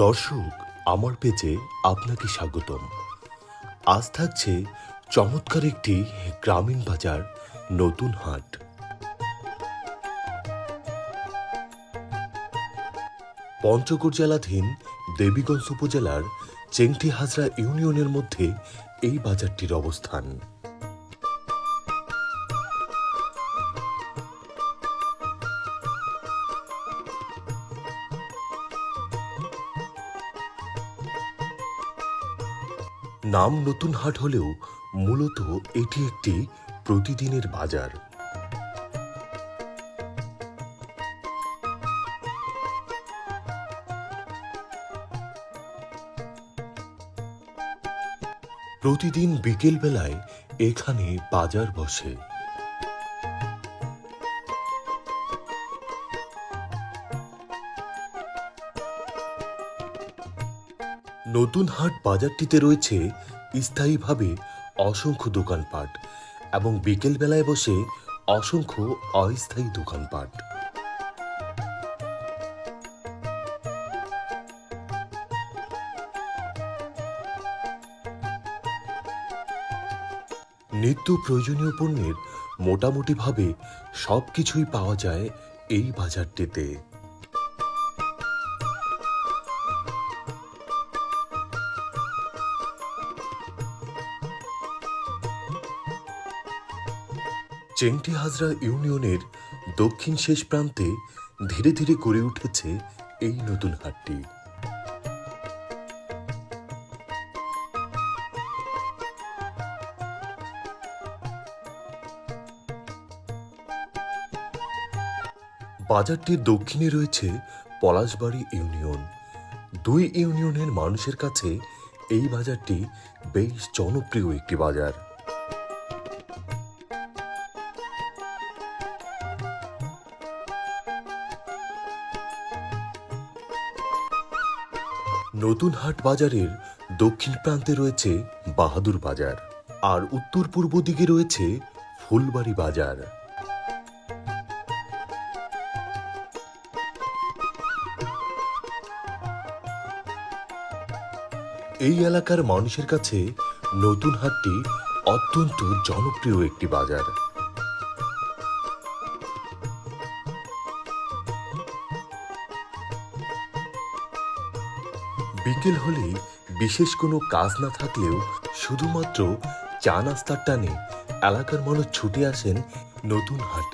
দর্শক, আমার পেজে আপনাকে স্বাগতম। আজ থাকছে চমৎকার একটি গ্রামীণ বাজার নতুন হাট। পঞ্চগড় জেলাধীন দেবীগঞ্জ উপজেলার চেংটি হাজরা ইউনিয়নের মধ্যে এই বাজারটির অবস্থান। নাম নতুন হাট হলেও মূলত এটি একটি প্রতিদিনের বাজার। প্রতিদিন বিকেল বেলায় এখানে বাজার বসে। নতুন হাট বাজারটিতে রয়েছে স্থায়ীভাবে অসংখ্য দোকানপাট এবং বিকেল বেলায় বসে অসংখ্য অস্থায়ী দোকানপাট। নিত্য প্রয়োজনীয় পণ্যের মোটামুটিভাবে সব কিছুই পাওয়া যায় এই বাজারটিতে। চেংটি হাজরা ইউনিয়নের দক্ষিণ শেষ প্রান্তে ধীরে ধীরে গড়ে উঠেছে এই নতুন হাটটি। বাজারটির দক্ষিণে রয়েছে পলাশবাড়ি ইউনিয়ন। দুই ইউনিয়নের মানুষের কাছে এই বাজারটি বেশ জনপ্রিয় একটি বাজার। নতুন হাট বাজারের দক্ষিণ প্রান্তে রয়েছে বাহাদুর বাজার আর উত্তর পূর্ব দিকে রয়েছে ফুলবাড়ি বাজার। এই এলাকার মানুষের কাছে নতুন হাটটি অত্যন্ত জনপ্রিয় একটি বাজার। বিকেল হলে বিশেষ কোনো কাজ না থাকলেও শুধুমাত্র চা নাস্তার টানে এলাকার মানুষ ছুটে আসেন নতুন হাটে।